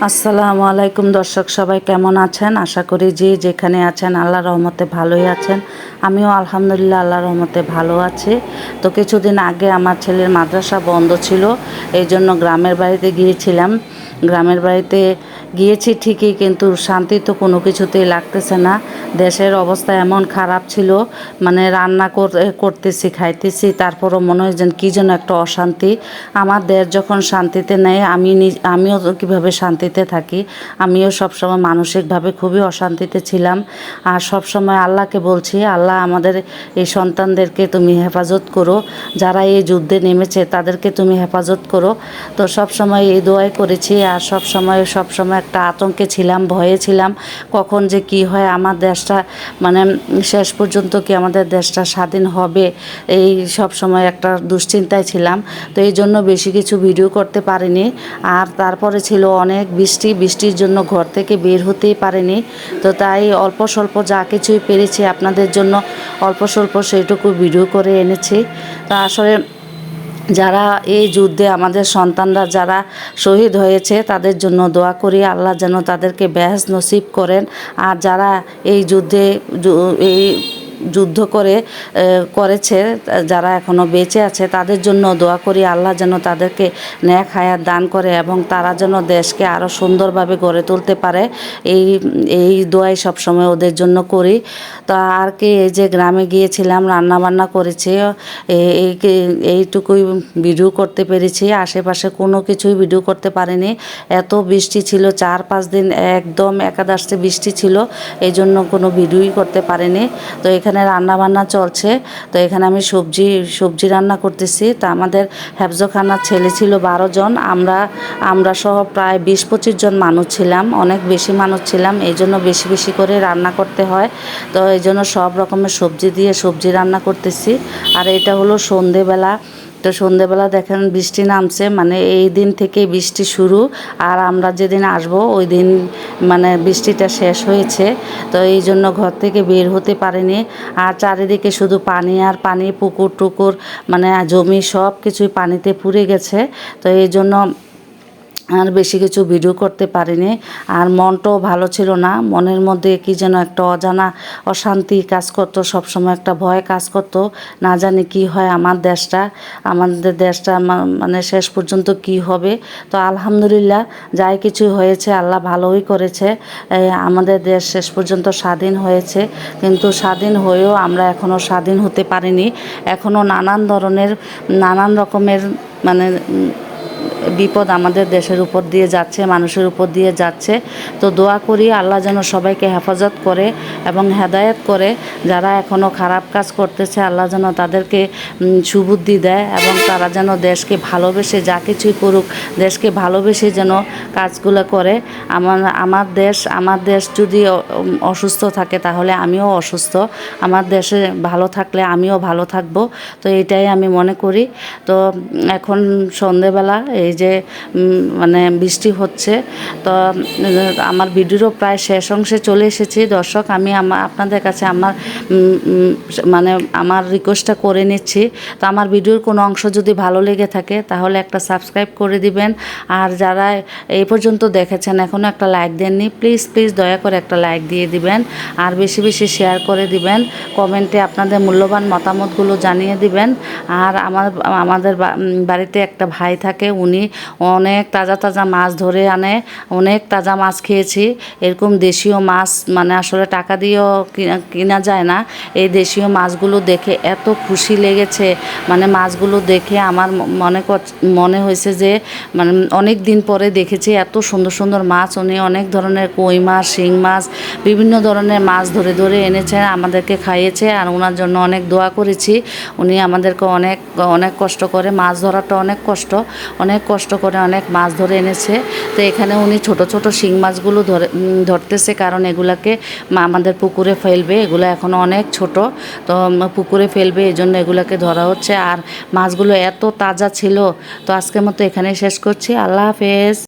আসসালামু আলাইকুম দর্শক, সবাই কেমন আছেন? আশা করি যে যেখানে আছেন, আল্লাহ রহমতে ভালোই আছেন। আমিও আলহামদুলিল্লাহ আল্লাহ রহমতে ভালো আছি। তো কিছুদিন আগে আমার ছেলের মাদ্রাসা বন্ধ ছিল, এই জন্য গ্রামের বাড়িতে গিয়েছিলাম। গ্রামের বাড়িতে গিয়েছি ঠিকই, কিন্তু শান্তি তো কোনো কিছুতেই লাগতেছে না। দেশের অবস্থা এমন খারাপ ছিল মানে রান্না কর- করতেছি, খাইতেছি, তারপরও মনে হয় যেন কী যেন একটা অশান্তি। আমার দেশ যখন শান্তিতে নেয় আমি আমিও কীভাবে কীভাবে শান্তিতে থাকি। আমিও সবসময় মানসিকভাবে খুবই অশান্তিতে ছিলাম। আর সবসময় আল্লাহকে বলছি, আল্লাহ, আমাদের এই সন্তানদেরকে তুমি হেফাজত করো। যারা এই যুদ্ধে নেমেছে, তাদেরকে তুমি হেফাজত করো। তো সবসময় এই দোয়াই করেছি। আর সবসময় সবসময় একটা আতঙ্কে ছিলাম, ভয়ে ছিলাম, কখন যে কি হয়, আমার দেশটা মানে শেষ পর্যন্ত কি আমাদের দেশটা স্বাধীন হবে, এই সব সময় একটা দুশ্চিন্তায় ছিলাম। তো এই জন্য বেশি কিছু ভিডিও করতে পারিনি। আর তারপরে ছিল অনেক বৃষ্টি, বৃষ্টির জন্য ঘর থেকে বের হতেই পারেনি। তো তাই অল্প স্বল্প যা কিছুই পেরেছি আপনাদের জন্য অল্প স্বল্প সেইটুকু ভিডিও করে এনেছি। তা আসলে যারা এই যুদ্ধে আমাদের সন্তানরা যারা শহীদ হয়েছে, তাদের জন্য দোয়া করি, আল্লাহ যেন তাদেরকে ব্যাস নসিব করেন। আর যারা এই যুদ্ধে, এই যুদ্ধ করে করেছে যারা এখনও বেঁচে আছে, তাদের জন্য দোয়া করি, আল্লাহ যেন তাদেরকে ন্যাক হায়াত দান করে এবং তারা যেন দেশকে আরও সুন্দরভাবে গড়ে তুলতে পারে। এই এই দোয়াই সবসময় ওদের জন্য করি। তো আর কি, এই যে গ্রামে গিয়েছিলাম রান্না বান্না করেছি এই এইটুকুই ভিডিও করতে পেরেছি। আশেপাশে কোনো কিছুই ভিডিও করতে পারিনি। এত বৃষ্টি ছিল, চার পাঁচ দিন একদম একাদশে বৃষ্টি ছিল, এই জন্য কোনো ভিডিওই করতে পারিনি। তো এখানে রান্না বান্না চলছে। তো এখানে আমি সবজি সবজি রান্না করতেছি। তা আমাদের হ্যাফজোখানার ছেলে ছিল বারো জন। আমরা আমরা সহ প্রায় বিশ, পঁচিশ জন মানুষ ছিলাম। অনেক বেশি মানুষ ছিলাম। এই জন্য বেশি বেশি করে রান্না করতে হয়। তো এই জন্য সব রকমের সবজি দিয়ে সবজি রান্না করতেছি। আর এটা হলো সন্ধেবেলা। তো সন্ধেবেলা দেখেন বৃষ্টি নামছে মানে এই দিন থেকে বৃষ্টি শুরু। আর আমরা যেদিন আসব, ওই দিন মানে বৃষ্টিটা শেষ হয়েছে। তো এই জন্য ঘর থেকে বের হতে পারিনি। আর চারিদিকে শুধু পানি আর পানি, পুকুর টুকুর মানে জমি সব কিছুই পানিতে পুড়ে গেছে। তো এই জন্য আর বেশি কিছু ভিডিও করতে পারিনি। আর মনটাও ভালো ছিল না। মনের মধ্যে কি যেন একটা অজানা অশান্তি কাজ করতো, সবসময় একটা ভয় কাজ করতো। না জানি কি হয় আমার দেশটা। আমাদের দেশটা মানে শেষ পর্যন্ত কি হবে? তো আলহামদুলিল্লাহ যাই কিছু হয়েছে, আল্লাহ ভালোই করেছে। আমাদের দেশ শেষ পর্যন্ত স্বাধীন হয়েছে। কিন্তু স্বাধীন হয়েও আমরা এখনও স্বাধীন হতে পারিনি। এখনও নানান ধরনের, নানান রকমের মানে বিপদ আমাদের দেশের উপর দিয়ে যাচ্ছে, মানুষের উপর দিয়ে যাচ্ছে। তো দোয়া করি আল্লাহ যেন সবাইকে হেফাজত করে এবং হেদায়েত করে, যারা এখনও খারাপ কাজ করতেছে, আল্লাহ যেন তাদেরকে সুবুদ্ধি দেয় এবং তারা যেন দেশকে ভালোবেসে যা কিছুই করুক, দেশকে ভালোবেসে যেন কাজগুলো করে। আমার আমার দেশ আমার দেশ যদি অসুস্থ থাকে তাহলে আমিও অসুস্থ। আমার দেশে ভালো থাকলে আমিও ভালো থাকব। তো এটাই আমি মনে করি। তো এখন সন্ধেবেলা এই যে মানে বৃষ্টি হচ্ছে। তো আমার ভিডিওরও প্রায় শেষ অংশে চলে এসেছি। দর্শক, আমি আমার আপনাদের কাছে আমার মানে আমার রিকোয়েস্টটা করে নিচ্ছি। তো আমার ভিডিওর কোনো অংশ যদি ভালো লেগে থাকে, তাহলে একটা সাবস্ক্রাইব করে দিবেন। আর যারা এই পর্যন্ত দেখেছেন এখনও একটা লাইক দেননি প্লিজ প্লিজ দয়া করে একটা লাইক দিয়ে দিবেন। আর বেশি বেশি শেয়ার করে দিবেন। কমেন্টে আপনাদের মূল্যবান মতামতগুলো জানিয়ে দিবেন। আর আমার, আমাদের বাড়িতে একটা ভাই থাকে উনি অনেক তাজা তাজা মাছ ধরে আনে, অনেক তাজা মাছ খেয়েছি। এরকম দেশীয় মাছ মানে আসলে টাকা দিয়েও কিনা- যায় না। এই দেশীয় মাছগুলো দেখে এত খুশি লেগেছে। মানে মাছগুলো দেখে আমার মনে মনে হয়েছে যে মানে অনেক দিন পরে দেখেছি এত সুন্দর সুন্দর মাছ। উনি অনেক ধরনের কই মাছ, শিং মাছ, বিভিন্ন ধরনের মাছ ধরে ধরে এনেছে, আমাদেরকে খাইয়েছে আর ওনার জন্য অনেক দোয়া করেছি। উনি আমাদেরকে অনেক অনেক কষ্ট করে মাছ ধরাটা অনেক কষ্ট। অনেক কষ্ট করে অনেক মাছ ধরে এনেছে। তো এখানে উনি ছোট ছোট শিং মাছগুলো ধরে ধরতেছে কারণ এগুলাকে আমাদের পুকুরে ফেলবে। এগুলো এখনও অনেক ছোট, তো পুকুরে ফেলবে এই জন্য এগুলাকে ধরা হচ্ছে। আর মাছগুলো এত তাজা ছিল, তো আজকের মতো এখানে শেষ করছি। আল্লাহ হাফেজ।